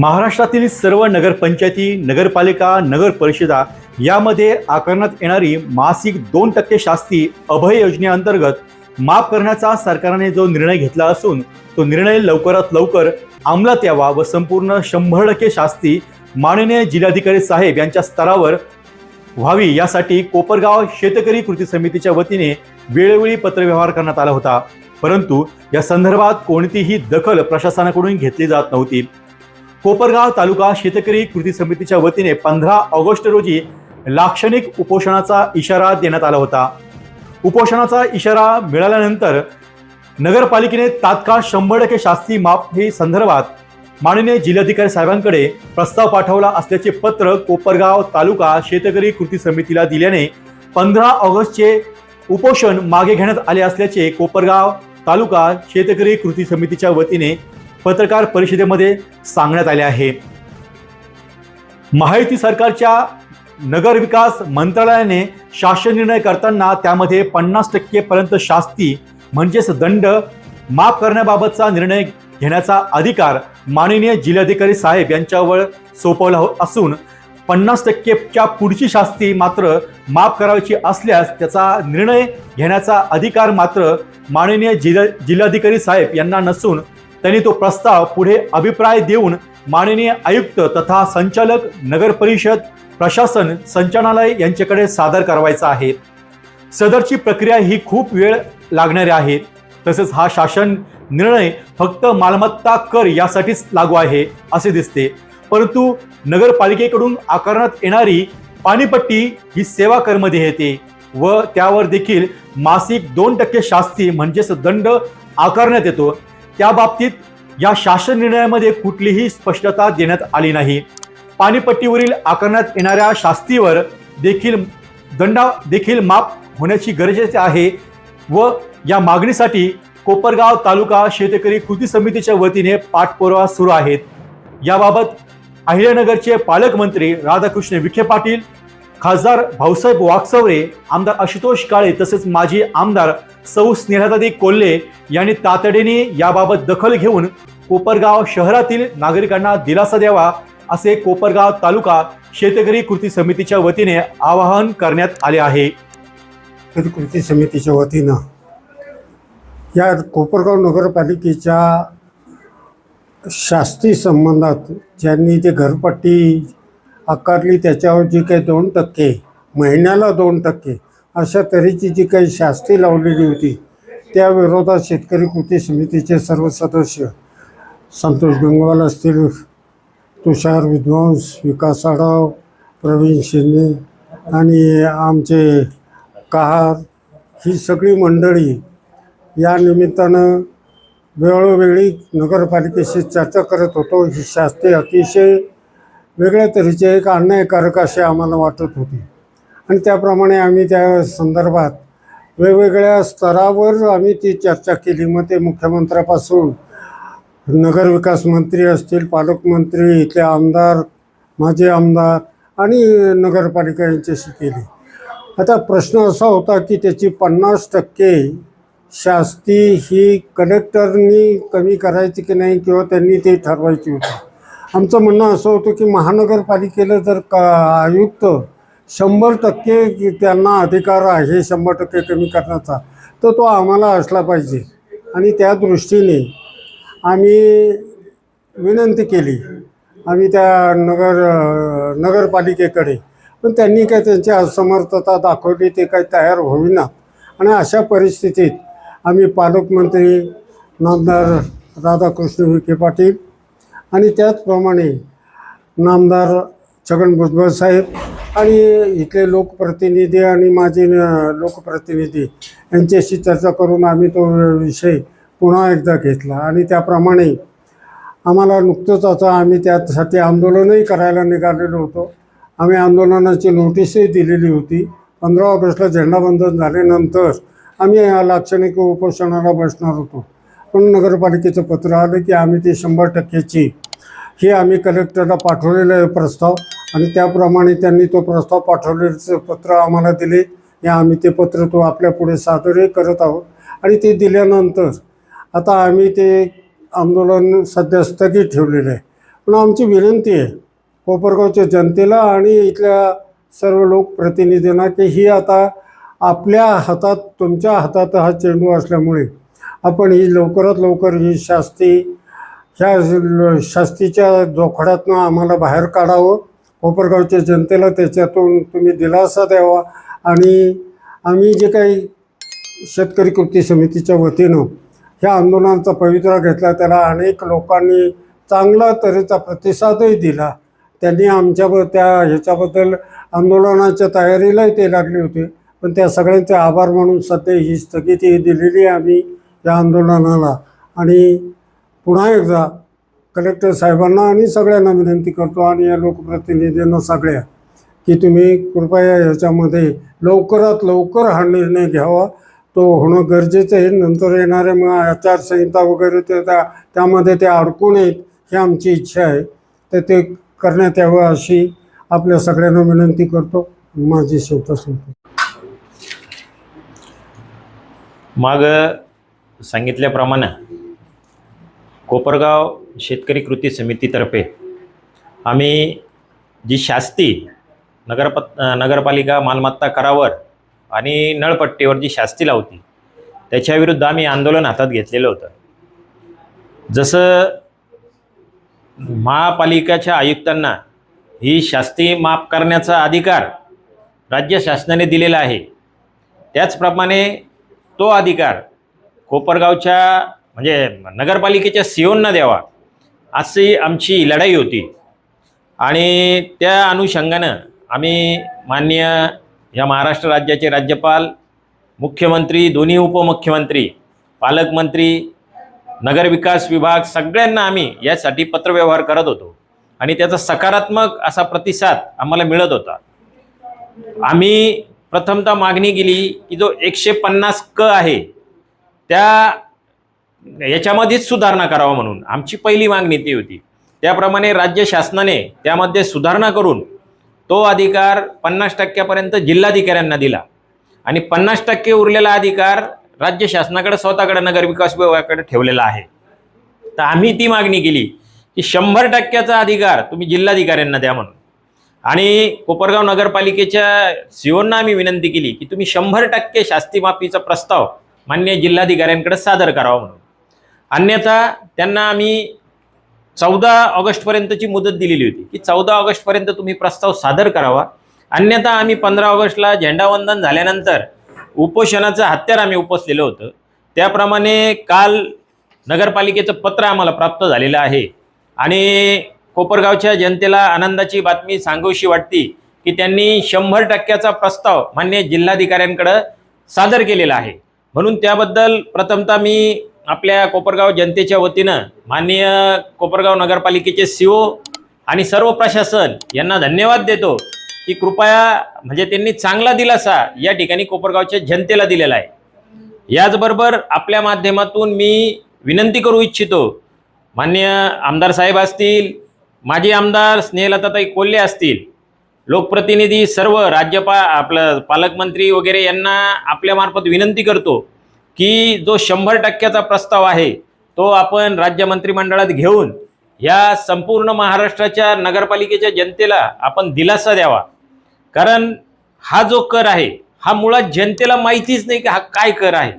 महाराष्ट्रातील सर्व नगरपंचायती नगरपालिका नगर परिषदा यामध्ये आकारण्यात येणारी मासिक दोन टक्के शास्ती अभय योजनेअंतर्गत माफ करण्याचा सरकारने जो निर्णय घेतला असून तो निर्णय लवकरात लवकर अंमलात यावा व संपूर्ण शंभर टक्के शास्ती माननीय जिल्हाधिकारी साहेब यांच्या स्तरावर व्हावी यासाठी कोपरगाव शेतकरी कृती समितीच्या वतीने वेळोवेळी पत्रव्यवहार करण्यात आला होता. परंतु या संदर्भात कोणतीही दखल प्रशासनाकडून घेतली जात नव्हती. कोपरगाव तालुका शेतकरी कृती समितीच्या वतीने पंधरा ऑगस्ट रोजी लाक्षणिक उपोषणाचा इशारा देण्यात आला होता. उपोषणाचा इशारा मिळाल्यानंतर नगरपालिकेने तात्काळ शंभर टक्के शास्ती माफी संदर्भात माननीय जिल्हाधिकारी साहेबांकडे प्रस्ताव पाठवला असल्याचे पत्र कोपरगाव तालुका शेतकरी कृती समितीला दिल्याने पंधरा ऑगस्टचे उपोषण मागे घेण्यात आले असल्याचे कोपरगाव तालुका शेतकरी कृती समितीच्या वतीने पत्रकार परिषदेमध्ये सांगण्यात आले आहे. माहिती सरकारच्या नगरविकास मंत्रालयाने शासन निर्णय करताना त्यामध्ये पन्नास टक्केपर्यंत शास्ती म्हणजेच दंड माफ करण्याबाबतचा निर्णय घेण्याचा अधिकार माननीय जिल्हाधिकारी साहेब यांच्यावर सोपवला हो- असून पन्नास टक्केच्या पुढची शास्ती मात्र माफ करायची असल्यास त्याचा निर्णय घेण्याचा अधिकार मात्र माननीय जिल्हा जिल्हाधिकारी साहेब यांना नसून त्यांनी तो प्रस्ताव पुढे अभिप्राय देऊन माननीय आयुक्त तथा संचालक नगर परिषद प्रशासन संचालनालय यांच्याकडे सादर करावायचा आहे. सदरची प्रक्रिया ही खूप वेळ लागणारी आहे. तसेच हा शासन निर्णय फक्त मालमत्ता कर यासाठीच लागू आहे असे दिसते. परंतु नगरपालिकेकडून आकारण्यात येणारी पाणीपट्टी ही सेवा करमध्ये येते व त्यावर देखील मासिक दोन टक्के शास्ती म्हणजेच दंड आकारण्यात येतो. त्या बाबतीत या शासन निर्णयामध्ये कुठलीही स्पष्टता देण्यात आली नाही. पाणीपट्टीवरील आकारण्यात येणाऱ्या शास्तीवर देखील दंडा देखील माफ होण्याची गरजेचे आहे व या मागणीसाठी कोपरगाव तालुका शेतकरी कृती समितीच्या वतीने पाठपुरावा सुरू आहेत. याबाबत अहिल्यानगरचे पालकमंत्री राधाकृष्ण विखे पाटील खासदार भाऊसाहेब वाकचवरे आमदार आशुतोष काळे तसेच माजी आमदार सौ स्नेहदादी कोल्हे यांनी तातडीने याबाबत दखल घेऊन कोपरगाव शहरातील नागरिकांना दिलासा द्यावा असे कोपरगाव तालुका शेतकरी कृती समितीच्या वतीने आवाहन करण्यात आले आहे. कृती समितीच्या वतीनं या कोपरगाव नगरपालिकेच्या शास्त्री संबंधात ज्यांनी ते घरपट्टी आकारली त्याच्यावर जी काही दोन टक्के महिन्याला दोन टक्के अशा तऱ्हेची जी काही शास्ती लावलेली होती त्या विरोधात शेतकरी कृती समितीचे सर्व सदस्य संतोष गंगवाल असतील तुषार विद्वांस विकास आढाव प्रवीण शिंदे आणि आमचे कहार ही सगळी मंडळी या निमित्तानं वेळोवेळी नगरपालिकेशी चर्चा करत होतो. ही शास्त्री अतिशय वेगळ्या तऱ्हेचे एक अन्यायकारक असे आम्हाला वाटत होते. आणि त्याप्रमाणे आम्ही त्या संदर्भात वेगवेगळ्या स्तरावर आम्ही ती चर्चा केली. मग ते मुख्यमंत्र्यापासून नगरविकास मंत्री असतील पालकमंत्री इथले आमदार माजी आमदार आणि नगरपालिका यांच्याशी केली. आता प्रश्न असा होता की त्याची पन्नास टक्के शास्ती ही कलेक्टरनी कमी करायची की नाही किंवा त्यांनी ते ठरवायची होती? आमचं म्हणणं असं होतं की महानगरपालिकेला जर का आयुक्त शंभर टक्के त्यांना अधिकार आहे शंभर टक्के कमी करण्याचा तर तो आम्हाला असला पाहिजे. आणि त्या दृष्टीने आम्ही विनंती केली. आम्ही त्या नगर नगरपालिकेकडे पण त्यांनी काय त्यांची असमर्थता दाखवली ते काही तयार होईना. आणि अशा परिस्थितीत आम्ही पालकमंत्री नामदार राधाकृष्ण विखे पाटील आणि त्याचप्रमाणे नामदार छगन भुजबळ साहेब आणि इथले लोकप्रतिनिधी आणि माझे लोकप्रतिनिधी यांच्याशी चर्चा करून आम्ही तो विषय पुन्हा एकदा घेतला. आणि त्याप्रमाणे आम्हाला नुकतंच आता आम्ही त्यासाठी आंदोलनही करायला निघालेलो होतो. आम्ही आंदोलनाची नोटीसही दिलेली होती. पंधरा ऑगस्टला झेंडावंदन झाल्यानंतर आम्ही या लाक्षणिक उपोषणाला बसणार होतो. पण नगरपालिकेचं पत्र आलं की आम्ही ते शंभर टक्क्याची हे आम्ही कलेक्टरला पाठवलेलं आहे प्रस्ताव. आणि त्याप्रमाणे त्यांनी तो प्रस्ताव पाठवलेचं पत्र आम्हाला दिले. हे आम्ही ते पत्र तो आपल्या पुढे सादरही करत आहोत. आणि ते दिल्यानंतर आता आम्ही ते आंदोलन सध्या स्थगित ठेवलेलं आहे. पण आमची विनंती आहे कोपरगावच्या जनतेला आणि इथल्या सर्व लोकप्रतिनिधींना की ही आता आपल्या हातात तुमच्या हातात हा चेंडू असल्यामुळे आपण ही लवकरात लवकर ही शास्ती ह्या शास्तीच्या जोखडातनं आम्हाला बाहेर काढावं. कोपरगावच्या जनतेला त्याच्यातून तुम्ही दिलासा द्यावा. आणि आम्ही जे काही शेतकरी कृती समितीच्या वतीनं ह्या आंदोलनाचा पवित्रा घेतला त्याला अनेक लोकांनी चांगला तऱ्हेचा प्रतिसादही दिला. त्यांनी आमच्या त्या ह्याच्याबद्दल आंदोलनाच्या तयारीलाही ते लागले होते. पण त्या सगळ्यांचे आभार म्हणून सध्या ही स्थगिती दिलेली आहे आम्ही. या आंदोलनाला. आणि पुन्हा एकदा कलेक्टर साहेबांना आणि सगळ्यांना विनंती करतो आणि या लोकप्रतिनिधींना सगळ्या की तुम्ही कृपया याच्यामध्ये लवकरात लवकर हा निर्णय घ्यावा. तो होणं गरजेचं आहे. नंतर येणाऱ्या मग आचारसंहिता वगैरे ते त्या त्यामध्ये ते अडकू नयेत ही आमची इच्छा आहे. तर ते करण्यात यावं अशी आपल्या सगळ्यांना विनंती करतो. माझी शेवट सांगतो माग सांगितल्याप्रमाणे कोपरगाव शेतकरी कृती समितीतर्फे आम्ही जी शास्ती नगरप नगरपालिका मालमत्ता करावर आणि नळपट्टीवर जी शास्ती लावती त्याच्याविरुद्ध आम्ही आंदोलन हातात घेतलेलं होतं. जसं महापालिकाच्या आयुक्तांना ही शास्ती माफ करण्याचा अधिकार राज्य शासनाने दिलेला आहे त्याचप्रमाणे तो अधिकार कोपरगावच्या म्हणजे नगरपालिकेच्या सीओंना द्यावा अशी आमची लढाई होती. आणि त्या अनुषंगानं आम्ही माननीय या महाराष्ट्र राज्याचे राज्यपाल मुख्यमंत्री दोन्ही उपमुख्यमंत्री पालकमंत्री नगरविकास विभाग सगळ्यांना आम्ही यासाठी पत्रव्यवहार करत होतो. आणि त्याचा सकारात्मक असा प्रतिसाद आम्हाला मिळत होता. आम्ही प्रथमतः मागणी केली की जो एकशे पन्नास क आहे त्या याच्यामध्येच सुधारणा करावा म्हणून. आमची पहिली मागणी ती होती. त्याप्रमाणे राज्य शासनाने त्यामध्ये सुधारणा करून तो अधिकार पन्नास टक्क्यापर्यंत जिल्हाधिकाऱ्यांना दिला. आणि पन्नास टक्के उरलेला अधिकार राज्य शासनाकडे स्वतःकडे नगरविकास विभागाकडे ठेवलेला आहे. तर आम्ही ती मागणी केली की शंभर टक्क्याचा अधिकार तुम्ही जिल्हाधिकाऱ्यांना द्या म्हणून. आणि कोपरगाव नगरपालिकेच्या सीओंना आम्ही विनंती केली की तुम्ही शंभर टक्के शास्ती माफीचा प्रस्ताव मान्य जिल्हाधिकाऱ्यांकडे सादर करावा म्हणून. अन्यथा त्यांना आम्ही चौदा ऑगस्टपर्यंतची मुदत दिलेली होती. की चौदा ऑगस्टपर्यंत तुम्ही प्रस्ताव सादर करावा. अन्यथा आम्ही पंधरा ऑगस्टला झेंडावंदन झाल्यानंतर उपोषणाचं हत्यार आम्ही उपसलेलं होतं. त्याप्रमाणे काल नगरपालिकेचं पत्र आम्हाला प्राप्त झालेलं आहे. आणि कोपरगावच्या जनतेला आनंदाची बातमी सांगूशी वाटती की त्यांनी शंभर टक्क्याचा प्रस्ताव मान्य जिल्हाधिकाऱ्यांकडं सादर केलेला आहे. म्हणून त्याबद्दल प्रथमतः मी आपल्या कोपरगाव जनतेच्या वतीनं माननीय कोपरगाव नगरपालिकेचे सी ओ आणि सर्व प्रशासन यांना धन्यवाद देतो की कृपया म्हणजे त्यांनी चांगला दिलासा या ठिकाणी कोपरगावच्या जनतेला दिलेला आहे. याचबरोबर आपल्या माध्यमातून मी विनंती करू इच्छितो मान्य आमदार साहेब असतील माजी आमदार स्नेहलताताई कोल्हे असतील लोकप्रतिनिधी सर्व राज्यपा आपलं पालकमंत्री वगैरे यांना आपल्यामार्फत विनंती करतो की जो शंभर टक्क्याचा प्रस्ताव आहे तो आपण राज्य मंत्रिमंडळात घेऊन या संपूर्ण महाराष्ट्राच्या नगरपालिकेच्या जनतेला आपण दिलासा द्यावा. कारण हा जो कर आहे हा मुळात जनतेला माहितीच नाही की हा काय कर आहे.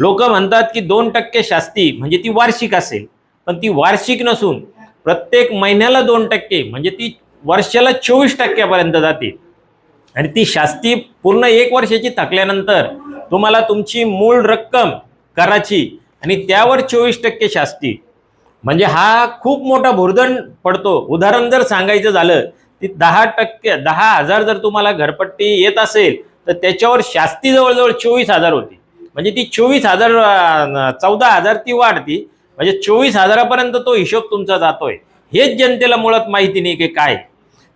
लोक म्हणतात की दोन टक्के शास्ती म्हणजे ती वार्षिक असेल पण ती वार्षिक नसून प्रत्येक महिन्याला दोन टक्के म्हणजे ती वर्षाला चोवीस टक्क्यापर्यंत जाते आणि ती शास्ती पूर्ण एक वर्षाची थकल्यानंतर तुम्हाला तुमची मूळ रक्कम कराची आणि त्यावर चोवीस टक्के शास्ती. म्हणजे हा खूप मोठा भुर्दंड पडतो. उदाहरण जर सांगायचं झालं ती दहा टक्के दहा हजार जर तुम्हाला घरपट्टी येत असेल तर त्याच्यावर शास्ती जवळजवळ चोवीस हजार होती. म्हणजे ती चोवीस हजार चौदा हजार ती वाढती. म्हणजे चोवीस हजारापर्यंत तो हिशोब तुमचा जातोय. हेच जनतेला मुळात माहिती नाही की काय.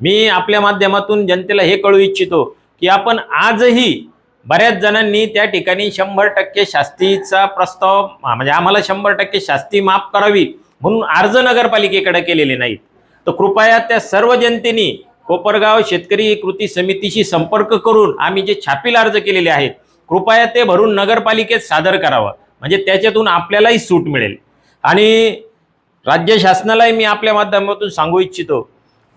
मी आपल्या माध्यमातून जनतेला हे कळू इच्छितो की आपण आजही बऱ्याच जणांनी त्या ठिकाणी शंभर टक्के शास्तीचा प्रस्ताव म्हणजे आम्हाला शंभर टक्के शास्ती माफ करावी म्हणून अर्ज नगरपालिकेकडे केलेले नाहीत. तर कृपया त्या सर्व जनतेने कोपरगाव शेतकरी कृती समितीशी संपर्क करून आम्ही जे छापील अर्ज केलेले आहेत कृपया ते भरून नगरपालिकेत सादर करावं. म्हणजे त्याच्यातून आपल्यालाही सूट मिळेल. आणि राज्य शासनालाही मी आपल्या माध्यमातून सांगू इच्छितो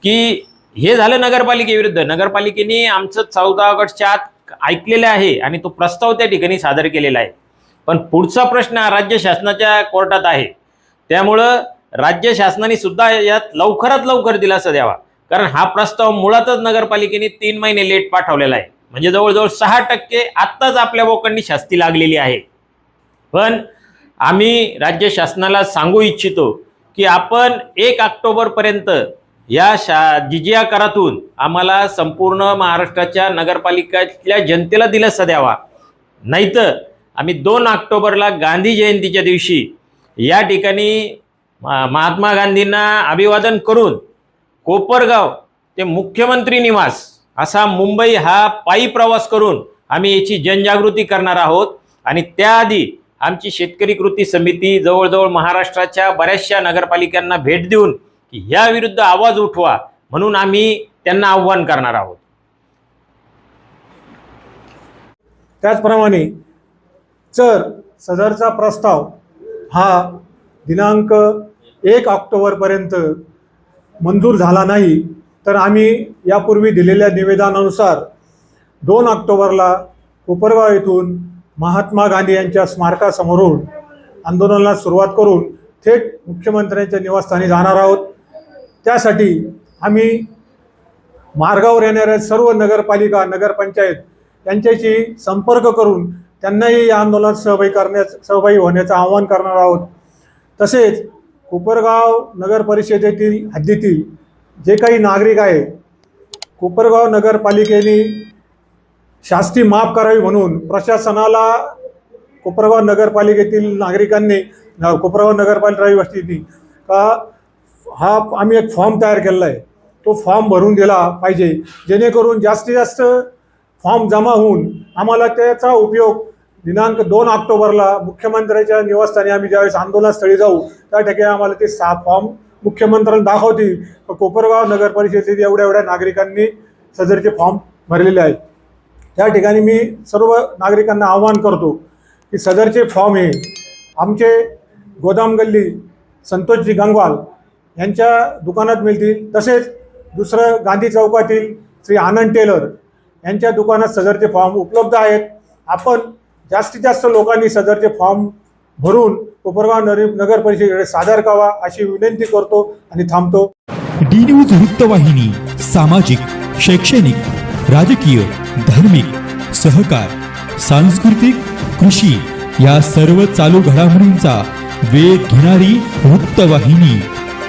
की हे झालं नगरपालिकेविरुद्ध. नगरपालिकेने आमचं चौदा ऑगस्टच्या आत ऐकलेलं आहे आणि तो प्रस्ताव त्या ठिकाणी सादर केलेला आहे. पण पुढचा प्रश्न हा राज्य शासनाच्या कोर्टात आहे. त्यामुळं राज्य शासनाने सुद्धा यात लवकरात लवकर दिलासा द्यावा. कारण हा प्रस्ताव मुळातच नगरपालिकेने तीन महिने लेट पाठवलेला आहे. म्हणजे जवळजवळ सहा टक्के आत्ताच आपल्या लोकांनी शास्ती लागलेली आहे. पण आम्ही राज्य शासनाला सांगू इच्छितो की आपण एक ऑक्टोबरपर्यंत या शा जिजिया करातून आम्हाला संपूर्ण महाराष्ट्राच्या नगरपालिकेतल्या जनतेला दिलासा द्यावा. नाहीतर आम्ही दोन ऑक्टोबरला गांधी जयंतीच्या दिवशी या ठिकाणी महात्मा गांधींना अभिवादन करून कोपरगाव ते मुख्यमंत्री निवास असा मुंबई हा पायी प्रवास करून आम्ही याची जनजागृती करणार आहोत. आणि त्याआधी आमची शेतकरी कृती समिती जवळजवळ महाराष्ट्राच्या बऱ्याचशा नगरपालिकांना भेट देऊन की याविरुद्ध आवाज उठवा म्हणून आम्ही त्यांना आव्हान करणार आहोत. त्याचप्रमाणे जर सदरचा प्रस्ताव हा दिनांक एक ऑक्टोबरपर्यंत मंजूर झाला नाही तर आम्ही यापूर्वी दिलेल्या निवेदनानुसार दोन ऑक्टोबरला कोपरगाव येथून महात्मा गांधी यांच्या स्मारकासमोरून आंदोलनाला सुरुवात करून थेट मुख्यमंत्र्यांच्या निवासस्थानी जाणार आहोत. त्यासाठी आम्ही मार्गावर येणाऱ्या सर्व नगरपालिका नगरपंचायत यांच्याशी संपर्क करून त्यांनाही या आंदोलनात सहभागी करण्यास सहभागी होण्याचं आवाहन करणार आहोत. तसेच कोपरगाव नगर परिषदेतील हद्दीतील जे काही नागरिक आहे कोपरगाव नगरपालिकेने शास्ती माफ करावी म्हणून प्रशासनाला कोपरगाव नगरपालिकेतील नागरिकांनी कुपरगाव कोपरगाव नगरपालिका रहिवासींनी का हा आम्ही एक फॉर्म तयार केलेला आहे तो फॉर्म भरून दिला पाहिजे. जेणेकरून जास्तीत जास्त फॉर्म जमा होऊन आम्हाला त्याचा उपयोग दिनांक दोन ऑक्टोबरला मुख्यमंत्र्याच्या निवासस्थानी आम्ही ज्यावेळेस आंदोलनस्थळी जाऊ त्या ठिकाणी आम्हाला ते सा फॉर्म मुख्यमंत्र्यांना दाखवतील. कोपरगाव नगर परिषदेत एवढ्या एवढ्या नागरिकांनी सदरचे फॉर्म भरलेले आहेत. त्या ठिकाणी मी सर्व नागरिकांना आवाहन करतो की सदरचे फॉर्म हे आमचे गोदाम गल्ली संतोषजी गंगवाल यांच्या दुकानात मिळतील. तसेच दुसरं गांधी चौकातील श्री आनंद टेलर यांच्या दुकानात सदरचे फॉर्म उपलब्ध आहेत. आपण जास्तीत जास्त लोकांनी सदरचे फॉर्म भरून कोपरगाव नगर नगर परिषदेकडे सादर करावा अशी विनंती करतो आणि थांबतो. डी न्यूज वृत्तवाहिनी सामाजिक शैक्षणिक राजकीय धार्मिक सहकार सांस्कृतिक कृषी या सर्व चालू घडामोडींचा वेध घेणारी वृत्तवाहिनी.